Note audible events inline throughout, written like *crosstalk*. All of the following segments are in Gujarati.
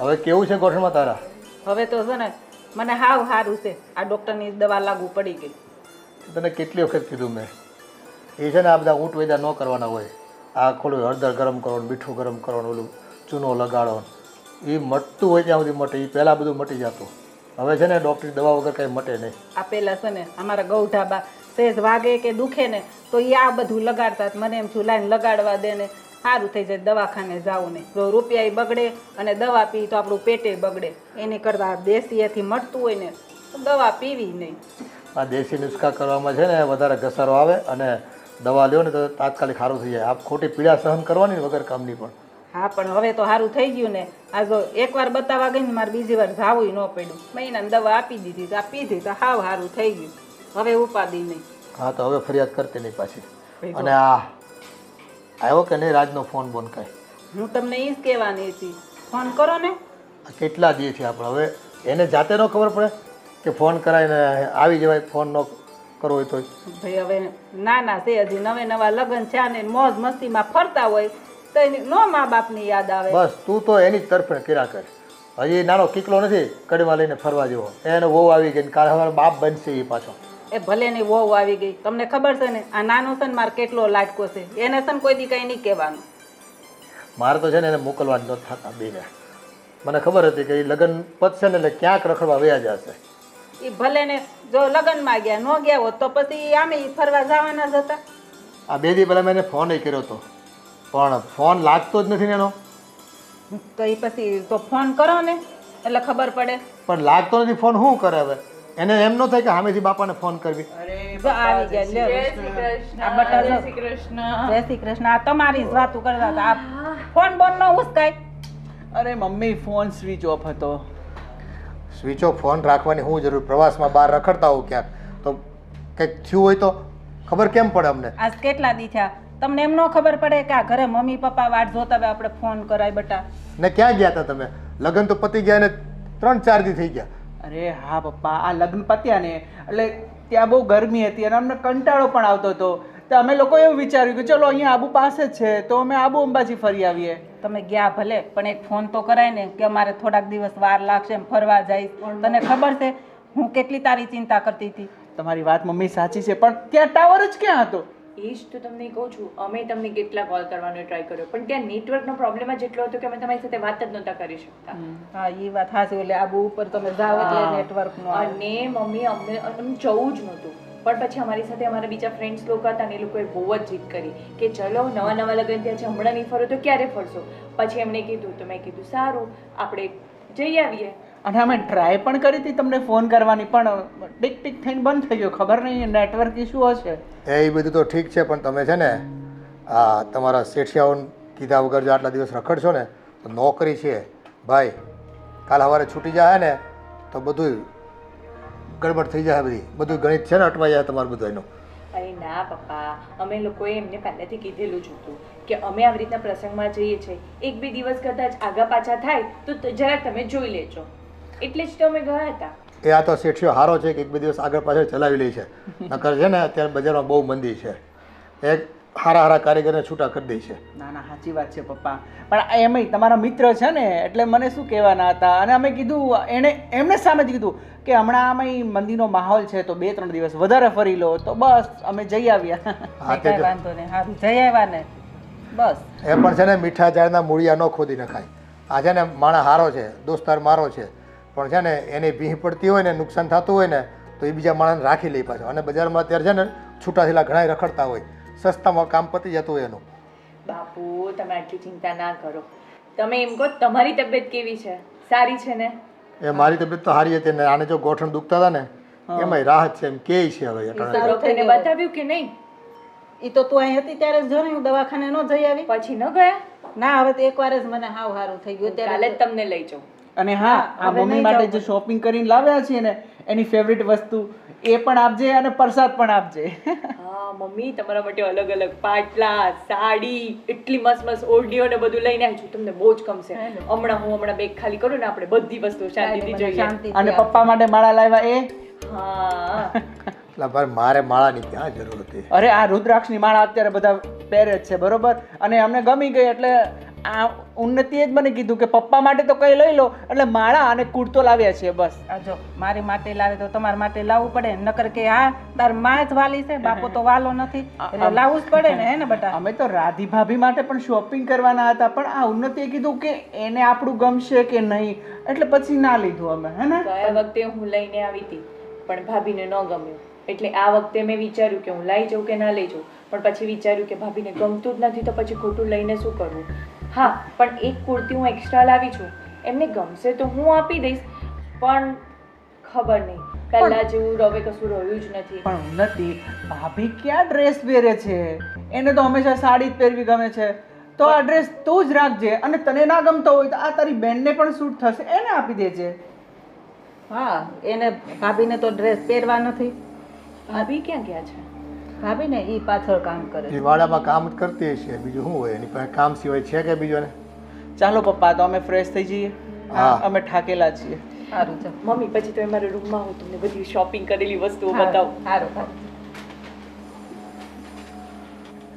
હવે કેવું છે ગોઠણમાં તારા? હવે તો છે ને મને હાવ સારું છે. આ ડૉક્ટરની દવા લાગુ પડી ગઈ. તને કેટલી વખત કીધું મેં? એ છે ને આ બધા ઊંટ વેદા ન કરવાના હોય. આ ખોલું હળદર ગરમ કરો મીઠું ગરમ કરો ઓલું ચૂનો લગાડો. એ મટતું હોય ત્યાં સુધી મટે. એ પહેલાં બધું મટી જતું. હવે છે ને ડૉક્ટરની દવા વગર કંઈ મટે નહીં. આ પેલા છે ને અમારા ગૌઢાબા સેજ વાગે કે દુખે ને તો એ આ બધું લગાડતા. મને એમ છું લાઈન લગાડવા દે ને. સારું થઈ જાય દવાખાને જાવું નહીં રૂપિયા બગડે અને દવા પી તો આપણું પેટે બગડે. એની કરતાં દેશીએથી મટતું હોય ને તો દવા પીવી નહીં. આ દેશી નુસ્ખા કરવામાં છે ને વધારે ઘસારો આવે અને દવા લ્યો ને તો તાત્કાલિક સારું થઈ જાય. આ ખોટી પીડા સહન કરવાની વગર કામની પણ. હા પણ હવે તો સારું થઈ ગયું ને. આ જો એકવાર બતાવવા ગઈ ને મારે બીજી વાર જાવું ન પડ્યું. મહિનાની દવા આપી દીધી તો આ પીધી તો હાવ સારું થઈ ગયું. હવે ઉપાદી નહીં. હા તો હવે ફરિયાદ કરતી નહીં પાછી. અને આ આવ્યો કે નહીં રાજનો ફોન બોન કાંઈ? હું તમને એ જ કહેવાની હતી. ફોન કરો ને. કેટલા દે છે આપણે હવે એને જાતે ન ખબર પડે કે ફોન કરાવીને આવી જવાય ફોન ન કરવો હોય તો ભાઈ હવે ના છે હજી નવે નવા લગ્ન છે ને મોજ મસ્તીમાં ફરતા હોય. તો એની નો મા બાપની યાદ આવે. બસ તું તો એની જ તરફે કર્યા કર. હજી નાનો કિકલો નથી કડીમાં લઈને ફરવા જેવો. એને વહુ આવી ગઈ ને કાલે હવે બાપ બનશે એ પાછો. એ ભલે ની વહુ આવી ગઈ. તમને ખબર છે ને આ નાનો છે ને મારે કેટલો લાટકો છે. એને છે ને કોઈ દી કઈ નહીં કહેવાનું. મારે તો છે ને એને મોકલવા નથી થતા બેને. મને ખબર હતી કે એ લગ્ન પતશે ને એટલે ક્યાંક રખડવા વયા જશે. એ ભલે ને જો લગ્નમાં ગયા ન ગયા હોત તો પછી આમે ફરવા જવાના જ હતા. આ બે દી પહેલાં મેં ફોન કર્યો હતો પણ ફોન લાગતો જ નથી ને એનો તો એ પછી તો ફોન કરો ને એટલે ખબર પડે. પણ લાગતો નથી ફોન શું કરે હવે? એને એમ ન થાય કે સામેથી બાપાને ફોન કરવી. જો આવી ગયા લ્યો. આ બટા જો. જય શ્રી કૃષ્ણ. આ તમારી જ વાતું કરતા હતા. આ ફોન બોન નો ઉસકાય અરે મમ્મી ફોન સ્વિચ ઓફ હતો. સ્વિચ ઓફ ફોન રાખવાની હું જરૂર? પ્રવાસમાં બહાર રખડતા હોઉં ક્યાંક? તો કંઈક થયું હોય તો ખબર કેમ પડે અમને? આજ કેટલા દી થયા? તમને એમ ન ખબર પડે કે આ ઘરે મમ્મી પપ્પા વાટ જોતા હોય આપણે ફોન કરાય બટા. ને ક્યાં ગયા હતા તમે? લગ્ન તો પતી ગયા ને ત્રણ ચાર દી થઈ ગયા. અરે હા પપ્પા આ લગ્ન પત્યા ને એટલે ત્યાં બહુ ગરમી હતી અને અમને કંટાળો પણ આવતો હતો. તો અમે લોકો એવું વિચાર્યું કે ચલો અહીંયા આબુ પાસે જ છે તો અમે આબુ અંબાજી ફરી આવીએ. તમે ગયા ભલે પણ એક ફોન તો કરાય ને કે અમારે થોડાક દિવસ વાર લાગશે એમ ફરવા જાય તને ખબર છે હું કેટલી તારી ચિંતા કરતી હતી? તમારી વાત મમ્મી સાચી છે પણ ત્યાં ટાવર જ ક્યાં હતો? એ જ તો તમને કહું છું અમે તમને કેટલા કોલ કરવાનો ટ્રાય કર્યો. પણ ત્યાં નેટવર્કનો પ્રોબ્લેમ જ એટલો હતો કે અમે તમારી સાથે વાત જ નહોતા કરી શકતા. હા એ વાત હાચી એટલે આબુ ઉપર તમે જાઓ એટલે નેટવર્કનો અને મમ્મી અમને અમને જવું જ નહોતું. પણ પછી અમારી સાથે અમારા બીજા ફ્રેન્ડ્સ લોકો હતા અને એ લોકોએ બહુ જ જીદ કરી કે ચલો નવા નવા લગ્ન ત્યાં છે હમણાં નહીં ફરો તો ક્યારે ફરશો? પછી એમણે કીધું તો મેં કીધું સારું આપણે જઈ આવીએ. અને અમે ટ્રાય પણ કરી હતી તમને ફોન કરવાની પણ ટીક ટીક થઈને બંધ થઈ ગયો. ખબર નહીં નેટવર્ક ઇશ્યુ હશે. એ બધું તો ઠીક છે પણ તમે છે ને આ તમારા શેઠિયાઓ કીધા વગર જો આટલા દિવસ રખડશો ને તો નોકરી છે. ભાઈ કાલ સવારે છૂટી જાય ને તો બધું ગડબડ થઈ જાય બધી. બધું ગણિત છે ને અટવાઈ જાય તમારું બધું એનું. અરે ના પપ્પા. અમે લોકોએ એમને પહેલેથી કીધેલું જ હતું કે અમે આવી રીતના પ્રસંગમાં જઈએ છીએ. એક બે દિવસ કદાચ આગા પાછા થાય તો ત- જરાક તમે જોઈ લેજો. એટલે જ તો અમે ગયા હતા. એ આ તો શેઠિયો હારો છે કે એક બે દિવસ આગળ પાછળ ચલાવી લે છે. નકર છે ને અત્યારે બજારમાં બહુ મંદી છે. એક હારા હારા કારીગરને છૂટા કરી દે છે. ના ના સાચી વાત છે પપ્પા. પણ એમય તમારા મિત્ર છે ને એટલે મને શું કહેવાના હતા? અને અમે કીધું એણે એમને સામે જ કીધું કે હમણાં આમાં મંદીનો માહોલ છે તો બે ત્રણ દિવસ વધારે ફરી લો. તો બસ અમે જઈ આવ્યા. *laughs* વાંધો ને હા જઈ આવ્યા ને. બસ. એ પણ છે ને મીઠા ઝાડના મૂળિયા ન ખોદી નખાય. આ છે ને માણસ હારો છે દોસ્તાર મારો છે. પણ છે ને એની ભીહ પડતી હોય ને નુકસાન થતું હોય ને તો એ બીજા માણસને રાખી લે પાછો. અને બજારમાં અત્યારે છે ને છૂટા થયેલા ઘણા રખડતા હોય. સસ્તામાં કામ પતી જતું હોય એનું. બાપુ તમે આટલી ચિંતા ના કરો. તમે એમ કહો તમારી તબિયત કેવી છે? સારી છે ને? એ મારી તબિયત તો સારી હતી ને આને જો ગોઠણ દુખતા હતા ને એમાંય રાહત છે એમ કે છે હવે. ડોક્ટરને બતાવ્યું કે નહીં? એ તો તું અહીં હતી ત્યારે જ જો ને હું દવાખાને ન જઈ આવી. પછી ન ગયા? ના હવે તો એકવાર જ મને હાવ સારું થઈ ગયું. ત્યારે તમને લઈ જાઉં. અને હા આ મમ્મી માટે જે શોપિંગ કરીને લાવ્યા છીએ ને એની ફેવરિટ વસ્તુ એ પણ આપજે અને પ્રસાદ પણ આપજે. હા મમ્મી તમારા માટે અલગ અલગ પાટલા સાડી એટલી મસ્ત મસ્ત ઓરડીઓ ને બધું લઈને આવી છું. તમને બહુ જ ગમશે. હમણાં હું હમણાં બેગ ખાલી કરું ને આપણે બધી વસ્તુ શાંતિથી જોઈએ. અને પપ્પા માટે માળા લાવ્યા એ? હા. ભાઈ મારે માળાની ક્યાં જરૂર હતી. અરે આ રુદ્રાક્ષની માળા અત્યારે બધા પહેરે જ છે બરોબર? અને અમને ગમી ગઈ એટલે આ ઉન્નતિએ જ મને કીધું કે પપ્પા માટે તો કઈ લઈ લો એટલે માળા અને કુર્તો લાવ્યા છે બસ. આ જો મારી માટે લાવે તો તમારા માટે લાવવું પડે નકર કે હા તારમાં જ વાલી છે બાપો તો વાલો નથી *laughs* એટલે લાવવું જ પડે ને હે ને બટા? અમે તો રાધી ભાભી માટે પણ શોપિંગ કરવાના હતા પણ આ ઉન્નતિએ કીધું કે એને આપણું ગમશે કે નહીં એટલે પછી ના લીધું અમે હે ને? ગયા વખતે હું લઈને આવી હતી પણ ભાભીને ન ગમ્યું. એટલે આ વખતે મેં વિચાર્યું કે હું લઈ જઉં કે ના લઈ જાઉં પણ પછી વિચાર્યું કે ભાભીને ગમતું જ નથી તો પછી ખોટું લઈને શું કરવું? હા પણ એક કુર્તી હું એક્સ્ટ્રા લાવી છું. એમને ગમશે તો હું આપી દઈશ પણ ખબર નહીં. પહેલા જેવું રવે કશું રહ્યું જ નથી. પણ ઉન્નતિ ભાભી ક્યાં ડ્રેસ પહેરે છે? એને તો હંમેશા સાડી જ પહેરવી ગમે છે. તો આ ડ્રેસ તું જ રાખજે અને તને ના ગમતો હોય તો આ તારી બેનને પણ સૂટ થશે એને આપી દેજે. હા એને ભાભીને તો ડ્રેસ પહેરવા નથી. ભાભી ક્યાં ગયા છે? ભાભીને એ પાછળ કામ કરે એ વાડામાં કામ જ કરતી હશે. બીજું શું હોય? એની પાસે કામ સિવાય છે કે બીજું ને ચાલો પપ્પા તો અમે ફ્રેશ થઈ જઈએ. હા. અમે ઠાકેલા છીએ. સારું છે મમ્મી પછી તો મારા રૂમમાં હું તમને બધી શોપિંગ કરેલી વસ્તુઓ બતાવું. સારું.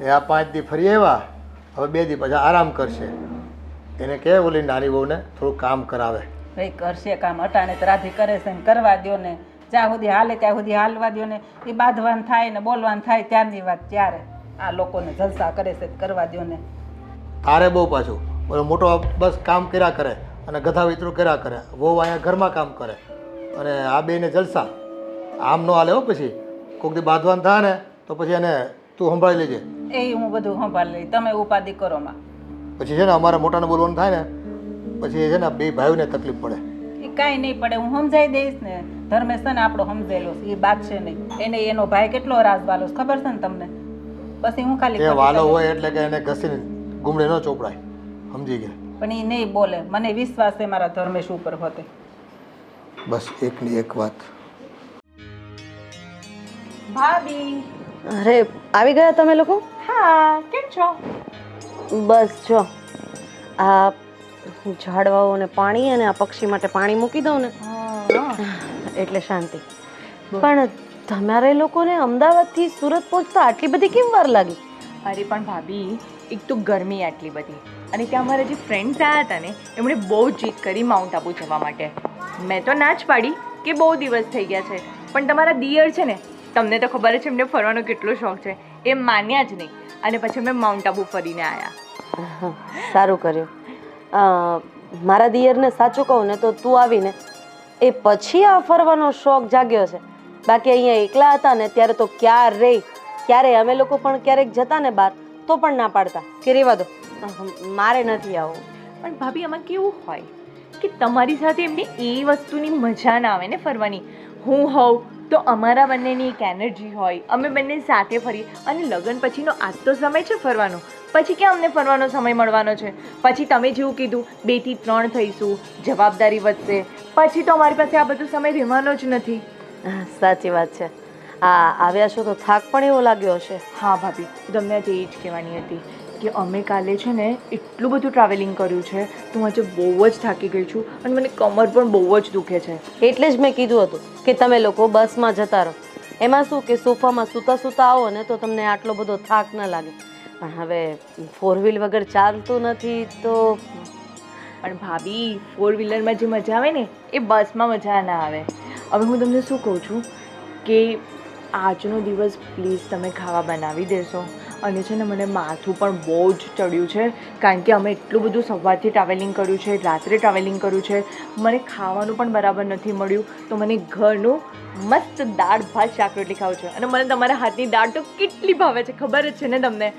એ આ પાંચ દી ફરી આવ્યા. હવે બે દી પછી આરામ કરશે. એને કહે ઓલી નાની બહુને થોડું કામ કરાવે. ભાઈ કરશે કામ. અટાણે તો રાધી કરે છે ને કરવા દ્યો ને. જ્યાં સુધી હાલે ત્યાં સુધી હાલવા દો ને એ બાંધવાનું થાય ને બોલવાનું થાય ત્યારની વાત ત્યારે આ લોકોને જલસા કરે છે કરવા દો ને. તારે બહુ પાછું. ઓલો મોટો બસ કામ કર્યા કરે અને ગધા વિતરું કર્યા કરે. વહુ અહીંયા ઘરમાં કામ કરે. અને આ બેને જલસા. આમ ન હાલે હો પછી. કોઈક દી બાંધવાનું થાય ને તો પછી એને તું સંભાળી લેજે. એ હું બધું સંભાળી લઈ તમે ઉપાધિ કરો માં. પછી છે ને અમારે મોટાને બોલવાનું થાય ને પછી છે ને બે ભાઈઓને તકલીફ પડે. એ કાંઈ નહીં પડે. હું સમજાઈ દઈશ ને. ધર્મેશ છે ને આપણો સમજેલો છે એ બાદ છે નહીં. એને એનો ભાઈ કેટલો રાસ વાલો છે ખબર છે ને તમને? પછી હું ખાલી વાલો હોય એટલે કે એને ઘસીને ગુમડે ન ચોપડાય સમજી ગયા. પણ એ નહીં બોલે. મને વિશ્વાસ છે મારા ધર્મેશ ઉપર હોતે. બસ એકની એક વાત. ભાભી. અરે આવી ગયા તમે લોકો? હા કેમ છો? બસ જો. આ ઝાડવાઓને પાણી અને આ પક્ષી માટે પાણી મૂકી દઉં ને. એટલે શાંતિ. પણ તમારે લોકોને અમદાવાદથી સુરત પહોંચતા આટલી બધી કેમ વાર લાગી? અરે પણ ભાભી એક તો ગરમી આટલી બધી. અને ત્યાં અમારા જે ફ્રેન્ડ્સ આવ્યા હતા ને એમણે બહુ જીદ કરી માઉન્ટ આબુ જવા માટે. મેં તો ના જ પાડી કે બહુ દિવસ થઈ ગયા છે. પણ તમારા દિયર છે ને તમને તો ખબર છે એમને ફરવાનો કેટલો શોખ છે. એ માન્યા જ નહીં. અને પછી અમે માઉન્ટ આબુ ફરીને આવ્યા સારું કર્યું. મારા દિયરને સાચું કહું ને તો તું આવીને એ પછી આ ફરવાનો શોખ જાગ્યો છે. બાકી અહીંયા એકલા હતા ને ત્યારે તો ક્યારે ક્યારે અમે લોકો પણ ક્યારેક જતા ને બહાર, તો પણ ના પાડતા. કે રેવા દો. મારે નથી આવું. પણ ભાભી, આમાં કેવું હોય કે તમારી સાથે એમને એ વસ્તુની મજા ના આવે ને ફરવાની. હું હોઉં તો અમારા બંનેની એક એનર્જી હોય અમે બંને સાથે ફરીએ અને લગ્ન પછીનો આજ તો સમય છે ફરવાનો. પછી ક્યાં અમને ફરવાનો સમય મળવાનો છે? પછી તમે જેવું કીધું બેથી ત્રણ થઈશું જવાબદારી વધશે. પછી તો અમારી પાસે આ બધો સમય રહેવાનો જ નથી. સાચી વાત છે. આ આવ્યા છો તો થાક પણ એવો લાગ્યો હશે. હા ભાભી. તમને આજે એ જ કહેવાની હતી. કે અમે કાલે છે ને એટલું બધું ટ્રાવેલિંગ કર્યું છે તો હું આજે બહુ જ થાકી ગઈ છું અને મને કમર પણ બહુ જ દુખે છે. એટલે જ મેં કીધું હતું કે તમે લોકો બસમાં જતા રહો. એમાં શું કે સોફામાં સૂતા સૂતા આવો ને તો તમને આટલો બધો થાક ન લાગે. પણ હવે ફોર વ્હીલ વગર ચાલતું નથી તો પણ ભાભી ફોર વ્હીલરમાં જે મજા આવે ને એ બસમાં મજા ના આવે. હવે હું તમને શું કહું છું કે આજનો દિવસ પ્લીઝ તમે ખાવા બનાવી દેશો. અને છે ને મને માથું પણ બહુ જ ચડ્યું છે. કારણ કે અમે એટલું બધું સવારથી ટ્રાવેલિંગ કર્યું છે, રાત્રે ટ્રાવેલિંગ કર્યું છે. મને ખાવાનું પણ બરાબર નથી મળ્યું. તો મને ઘરનું મસ્ત દાળ ભાત શાક રોટલી ખાવું છે. અને મને તમારા હાથની દાળ તો કેટલી ભાવે છે, ખબર જ છે ને તમને?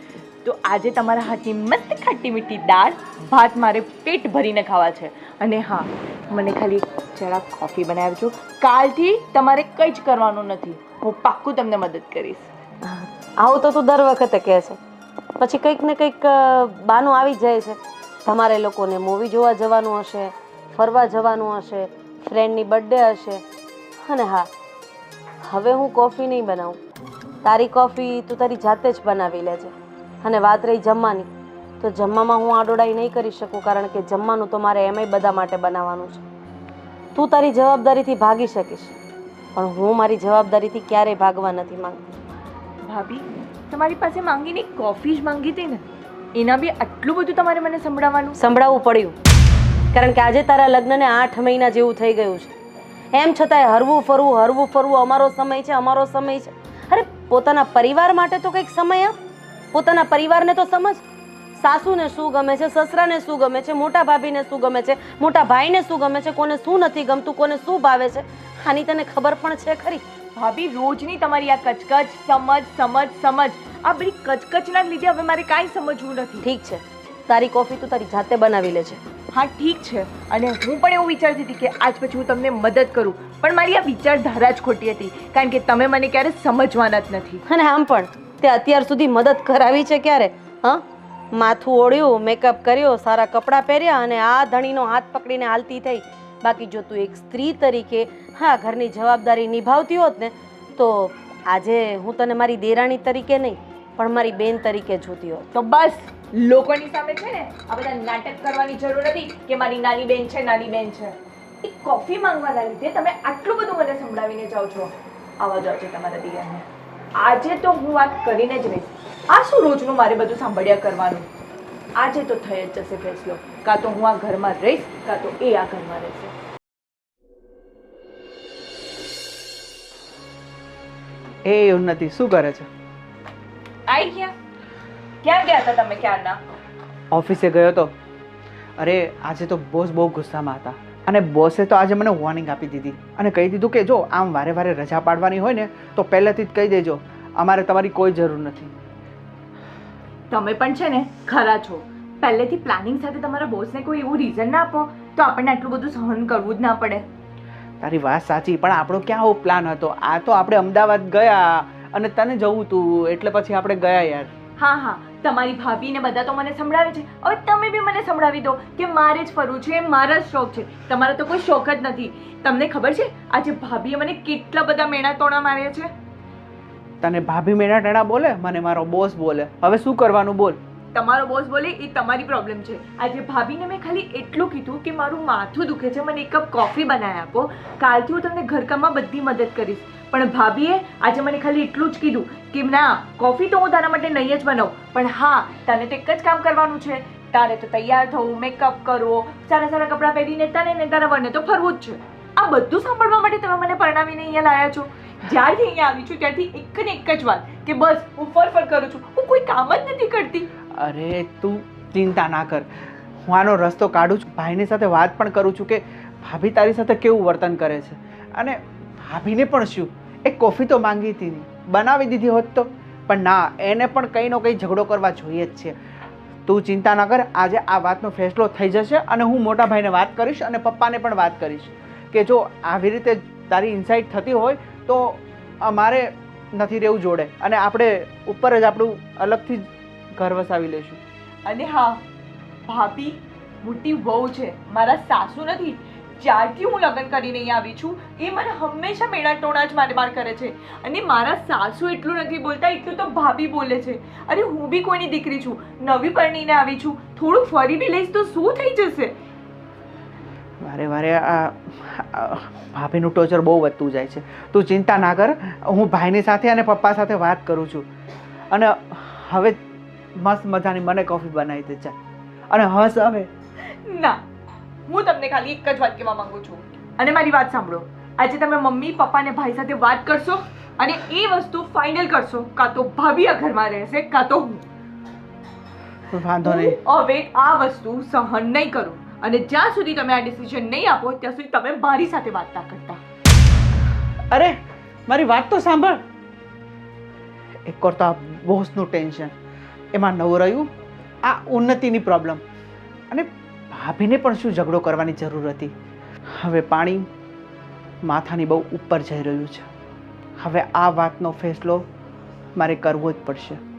તો આજે તમારા હાથની મસ્ત ખાટી મીઠી દાળ, ભાત મારે પેટ ભરીને ખાવા છે. અને હા, મને ખાલી જરા કોફી બનાવજો. કાલથી તમારે કંઈ જ કરવાનું નથી. હું પાક્કું તમને મદદ કરીશ. આવું તો તું દર વખતે કહે છે. પછી કંઈક ને કંઈક બાનું આવી જાય છે. તમારે લોકોને મૂવી જોવા જવાનું હશે, ફરવા જવાનું હશે ફ્રેન્ડની બર્થડે હશે. અને હા, હવે હું કોફી નહીં બનાવું. તારી કોફી તું તારી જાતે જ બનાવી લેજે. અને વાત રહી જમવાની. તો જમવામાં હું આડોડાઈ નહીં કરી શકું કારણ કે જમવાનું તો મારે એમાંય બધા માટે બનાવવાનું છે. તું તારી જવાબદારીથી ભાગી શકીશ પણ હું મારી જવાબદારીથી ક્યારેય ભાગવા નથી માંગતી. ભાભી તમારી પાસે માંગીને કોફી જ માંગી હતી ને? એના બી આટલું બધું તમારે મને સંભળાવવાનું? સંભળાવવું પડ્યું કારણ કે આજે તારા લગ્નને આઠ મહિના જેવું થઈ ગયું છે. એમ છતાંય હરવું ફરવું હરવું ફરવું અમારો સમય છે અમારો સમય છે. અરે પોતાના પરિવાર માટે તો કંઈક સમય આપ. પોતાના પરિવારને તો સમજ. સાસુને શું ગમે છે સસરાને શું ગમે છે મોટા ભાભીને શું ગમે છે મોટા ભાઈને શું ગમે છે કોને શું નથી ગમતું કોને શું ભાવે છે આની તને ખબર પણ છે ખરી. ભાભી રોજની તમારી આ કચકચ સમજ સમજ સમજ આ બધી કચકચના લીધે હવે મારે કાંઈ સમજવું નથી. ઠીક છે. તારી કોફી તું તારી જાતે બનાવી લે છે હા ઠીક છે. અને હું પણ એવું વિચારતી હતી કે આજ પછી હું તમને મદદ કરું. પણ મારી આ વિચારધારા જ ખોટી હતી. કારણ કે તમે મને ક્યારે સમજવાના જ નથી. અને આમ પણ. તે અત્યાર સુધી મદદ કરાવી છે ક્યારે? હા? માથું ઓળ્યું મેકઅપ કર્યો, સારા કપડાં પહેર્યા અને આ ધણીનો હાથ પકડીને હાલતી થઈ. બાકી જો તું એક સ્ત્રી તરીકે હા, ઘરની જવાબદારી નિભાવતી હોત ને, તો આજે હું તને મારી દેરાણી તરીકે નહીં, પણ મારી બેન તરીકે જોતી હોત. તો બસ, લોકોની સામે છે ને, આ બધા નાટક કરવાની જરૂર નથી કે મારી નાની બેન છે, નાની બેન છે. એ કોફી માંગવાના લીધે તમે આટલું બધું મને સંભળાવીને જાઓ છો. આવા જાઓ છો તમારા દિયરને આજે તો હું વાત કરીને જ રહીશ. આ શું રોજનું મારે બધું સાંભળ્યા કરવાનું? આજે તો થઈ જ જશે ફેસલો. કાં તો હું આ ઘરમાં રહીશ કાં તો એ આ ઘરમાં રહેશે. એ ઉન્નતિ શું કરે છે? આઈ ગયા. ક્યાં ગયા હતા તમે ક્યારના? ઓફિસે ગયો તો? અરે આજે તો બોસ બહુ ગુસ્સામાં હતા. અને બોસે તો આજે મને વોર્નિંગ આપી દીધી અને કહી દીધું કે જો આમ વારે વારે રજા પાડવાની હોય ને તો પહેલેથી જ કહી દેજો અમારે તમારી કોઈ જરૂર નથી. તમે પણ છે ને ખરા છો. પહેલેથી પ્લાનિંગ સાથે તમારા બોસને કોઈ એવું રીઝન ના આપો તો આપણને આટલું બધું સહન કરવું જ ના પડે. તારી વાત સાચી પણ આપણો ક્યાં આવો પ્લાન હતો? આ તો આપણે અમદાવાદ ગયા અને તને જવું તું એટલે પછી આપણે ગયા યાર. હા હા. તમારી ભાભીને બધા તો મને સંભળાવે છે. હવે તમે બી મને સંભળાવી દો કે મારે જ ફરવું છે એ મારા જ શોખ છે. તમારો તો કોઈ શોખ જ નથી. તમને ખબર છે આજે ભાભીએ મને કેટલા બધા મેણા તોણા માર્યા છે? તને ભાભી મેણા ટેણા બોલે? મને મારો બોસ બોલે. હવે શું કરવાનું બોલ? તમારો બોસ બોલે એ તમારી પ્રોબ્લેમ છે. આજે ભાભીને મેં ખાલી એટલું કીધું કે મારું માથું દુખે છે મને એક કપ કોફી બનાવી આપો. કાલથી હું તમને ઘરકામમાં બધી મદદ કરીશ. પણ ભાભીએ આજે મને ખાલી એટલું જ કીધું કે ના કોફી તો હું તારા માટે નહીં જ બનાવું, પણ હા, તને તો એક જ કામ કરવાનું છે. તારે તો તૈયાર થવું મેકઅપ કરવો, સારા સારા કપડાં પહેરીને તને ને તારા વરને તો ફરવું જ છે. આ બધું સાંભળવા માટે તમે મને પરણાવીને અહીંયા લાયા છો. જ્યારથી અહીંયા આવી છું, ત્યારથી એક ને એક જ વાત, કે બસ, હું ફર ફર કરું છું. હું કોઈ કામ જ નથી કરતી. અરે, તું ચિંતા ના કર. હું આનો રસ્તો કાઢું છું. ભાઈની સાથે વાત પણ કરું છું કે, ભાભી તારી સાથે કેવું વર્તન કરે છે? અને ભાભીને પણ શું? એ કોફી તો માંગી હતી નહીં બનાવી દીધી હોત તો? પણ ના, એને પણ કંઈનો કંઈ ઝઘડો કરવા જોઈએ જ છે. તું ચિંતા ના કર, આજે આ વાતનો ફેસલો થઈ જશે અને હું મોટા ભાઈને વાત કરીશ અને પપ્પાને પણ વાત કરીશ. કે જો આવી રીતે તારી ઇન્સાઇટ થતી હોય તો અમારે નથી રહેવું જોડે અને આપણે ઉપર જ આપણું અલગથી જ ઘર વસાવી લઈશું. અને હા, ભાભી, મોટી વહુ છે, મારા સાસુ નથી જ્યારથી હું લગ્ન કરીને અહીંયા આવી છું એ મને હંમેશા મેળા ટોણા જ મારે માર કરે છે. અને મારા સાસુ એટલું નથી બોલતા એટલું તો ભાભી બોલે છે. અરે હું બી કોઈની દીકરી છું નવી પરણીને આવી છું. થોડું ફરી બી લઈશ તો શું થઈ જશે? વારે વારે આ ભાભીનું ટોચર બહુ વધતું જાય છે. તું ચિંતા ના કર હું ભાઈની સાથે અને પપ્પા સાથે વાત કરું છું. અને હવે મસ્ત મજાની મને કોફી બનાવી દે ચા અને હસ હવે. ના હું તમને ખાલી એક જ વાત કહેવા માંગુ છું. અને મારી વાત સાંભળો. આજે તમે મમ્મી પપ્પા ને ભાઈ સાથે વાત કરશો અને એ વસ્તુ ફાઇનલ કરશો. કાં તો ભાભી આ ઘરમાં રહેશે કાં તો હું. વાંધો નહીં. હવે આ વસ્તુ સહન નહીં કરું. અને જ્યાં સુધી તમે આ ડિસિઝન નહીં આપો ત્યાં સુધી તમે મારી સાથે વાત ના કરતા. અરે મારી વાત તો સાંભળ. એક કરતા બોસનું ટેન્શન એમાં નવું રહ્યું. આ ઉન્નતિની પ્રોબ્લેમ અને ભાભીને પણ શું ઝઘડો કરવાની જરૂર હતી? હવે પાણી માથાની બહુ ઉપર જઈ રહ્યું છે. હવે આ વાતનો ફેસલો મારે કરવો જ પડશે.